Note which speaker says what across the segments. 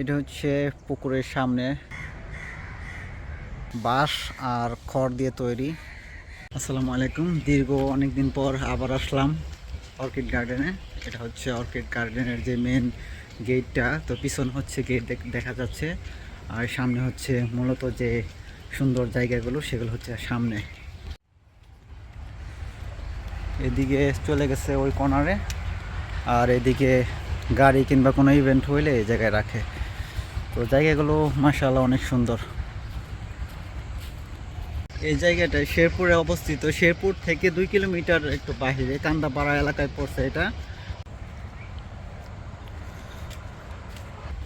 Speaker 1: এটা হচ্ছে পুকুরের সামনে। বাঁশ আর খড় দিয়ে তৈরি। আসসালামু আলাইকুম। দীর্ঘ অনেক দিন পর আবার আসলাম অর্কিড গার্ডেনে। এটা হচ্ছে অর্কিড গার্ডেনের যে মেন গেটটা তো পিছন হচ্ছে গেট দেখা যাচ্ছে। আর সামনে হচ্ছে মূলত যে সুন্দর জায়গাগুলো, সেগুলো হচ্ছে সামনে। এদিকে চলে গেছে ওই কর্নারে আর এদিকে গাড়ি কিংবা কোনো ইভেন্ট হইলে এই জায়গায় রাখে। তো জায়গাগুলো মাসাল্লাহ অনেক সুন্দর। এই জায়গাটায় শেরপুরে অবস্থিত। শেরপুর থেকে দুই কিলোমিটার একটু বাহিরে, কান্দাপাড়া এলাকায় পড়ছে এটা।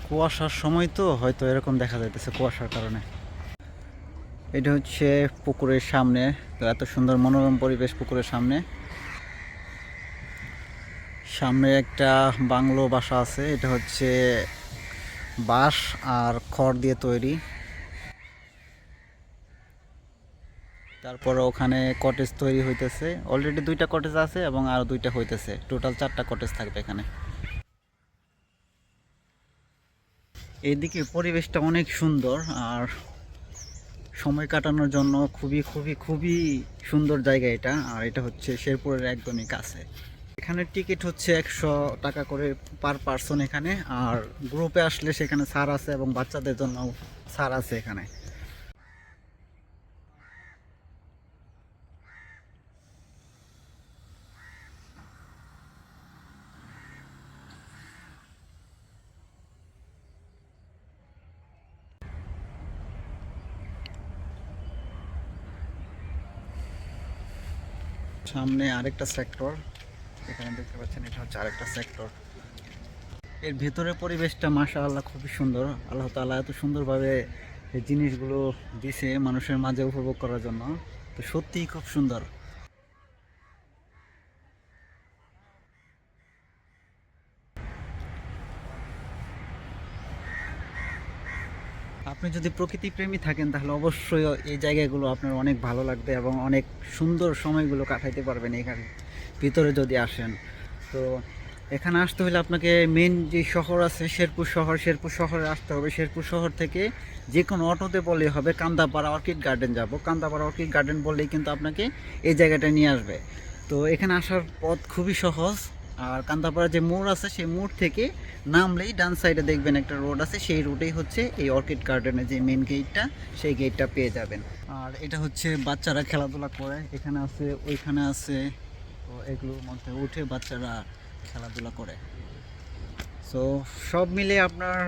Speaker 1: কুয়াশার সময় তো হয়তো এরকম দেখা যাইতেছে কুয়াশার কারণে। এটা হচ্ছে পুকুরের সামনে এত সুন্দর মনোরম পরিবেশ পুকুরের সামনে। সামনে একটা বাংলো বাসা আছে, এটা হচ্ছে বাঁশ আর খড় দিয়ে তৈরি। তারপরে ওখানে কটেজ তৈরি হইতেছে। অলরেডি দুইটা কটেজ আছে এবং আরও দুইটা হইতেছে। টোটাল চারটা কটেজ থাকবে এখানে। এইদিকে পরিবেশটা অনেক সুন্দর আর সময় কাটানোর জন্য খুবই খুবই খুবই সুন্দর জায়গা এটা। আর এটা হচ্ছে শেরপুরের একদমই কাছে। এখানে টিকিট হচ্ছে একশো টাকা করে পার পার্সন এখানে, আর গ্রুপে আসলে সেখানে ছাড় আছে এবং বাচ্চাদের জন্য ছাড় আছে এখানে। সামনে আরেকটা সেক্টর এখানে দেখতে পাচ্ছেন, এটা হচ্ছে আরেকটা সেক্টর এর ভেতরের পরিবেশটা মাশা আল্লাহ খুবই সুন্দর। আল্লাহ তাআলা এত সুন্দরভাবে এই জিনিসগুলো দিছে মানুষের মাঝে উপভোগ করার জন্য। তো সত্যিই খুব সুন্দর। আপনি যদি প্রকৃতি প্রেমী থাকেন, তাহলে অবশ্যই এই জায়গাগুলো আপনার অনেক ভালো লাগবে এবং অনেক সুন্দর সময়গুলো কাটাইতে পারবেন এখানে। ভিতরে যদি আসেন, তো এখানে আসতে হলে আপনাকে মেন যে শহর আছে, শেরপুর শহর, শেরপুর শহরে আসতে হবে। শেরপুর শহর থেকে যে কোনো অটোতে বললেই হবে, কান্দাপাড়া অর্কিড গার্ডেন যাব। কান্দাপাড়া অর্কিড গার্ডেন বললেই কিন্তু আপনাকে এই জায়গাটা নিয়ে আসবে। তো এখানে আসার পথ খুবই সহজ। আর কান্দাপাড়া যে মোড় আছে, সেই মোড় থেকে নামলেই ডান সাইডে দেখবেন একটা রোড আছে। সেই রোডেই হচ্ছে এই অর্কিড গার্ডেনের যে মেন গেটটা সেই গেটটা পেয়ে যাবেন। আর এটা হচ্ছে বাচ্চারা খেলাধুলা করে। এখানে আছে, ওইখানে আছে এগুলোর মধ্যে উঠে বাচ্চারা খেলাধুলা করে। সো সব মিলে আপনার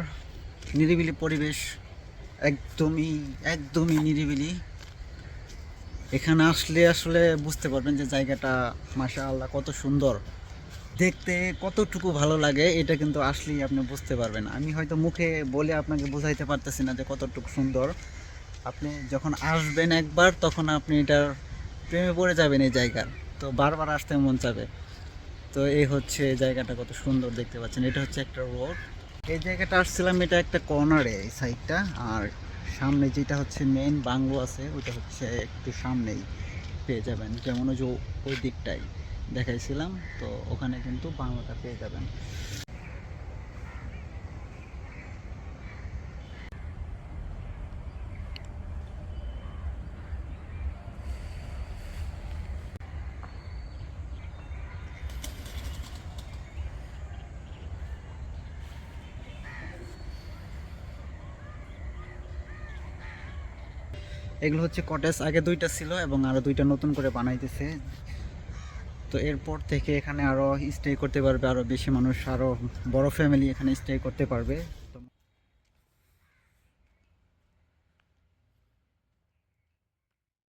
Speaker 1: নিরিবিলি পরিবেশ একদমই একদমই নিরিবিলি। এখানে আসলে আসলে বুঝতে পারবেন যে জায়গাটা মাশা আল্লাহ কত সুন্দর। দেখতে কতটুকু ভালো লাগে এটা কিন্তু আসলেই আপনি বুঝতে পারবেন। আমি হয়তো মুখে বলে আপনাকে বোঝাইতে পারতেছি না যে কতটুকু সুন্দর। আপনি যখন আসবেন একবার তখন আপনি এটার প্রেমে পড়ে যাবেন এই জায়গার। তো বারবার আসতে মন চাবে। তো এই হচ্ছে জায়গাটা কত সুন্দর দেখতে পাচ্ছেন। এটা হচ্ছে একটা রোড এই জায়গাটা আসছিলাম, এটা একটা কর্নারে এই সাইডটা আর সামনে যেটা হচ্ছে মেন বাংলো আছে ওইটা হচ্ছে একটু সামনেই পেয়ে যাবেন। যেমন ওই যে ওই দিকটাই দেখাইছিলাম, তো ওখানে কিন্তু বাংলাটা পেয়ে যাবেন। এগুলো হচ্ছে কটেজ। আগে দুইটা ছিল এবং আরও দুইটা নতুন করে বানাইতেছে। তো এরপর থেকে এখানে আরও স্টে করতে পারবে। আরও বেশি মানুষ আরও বড় ফ্যামিলি এখানে স্টে করতে পারবে।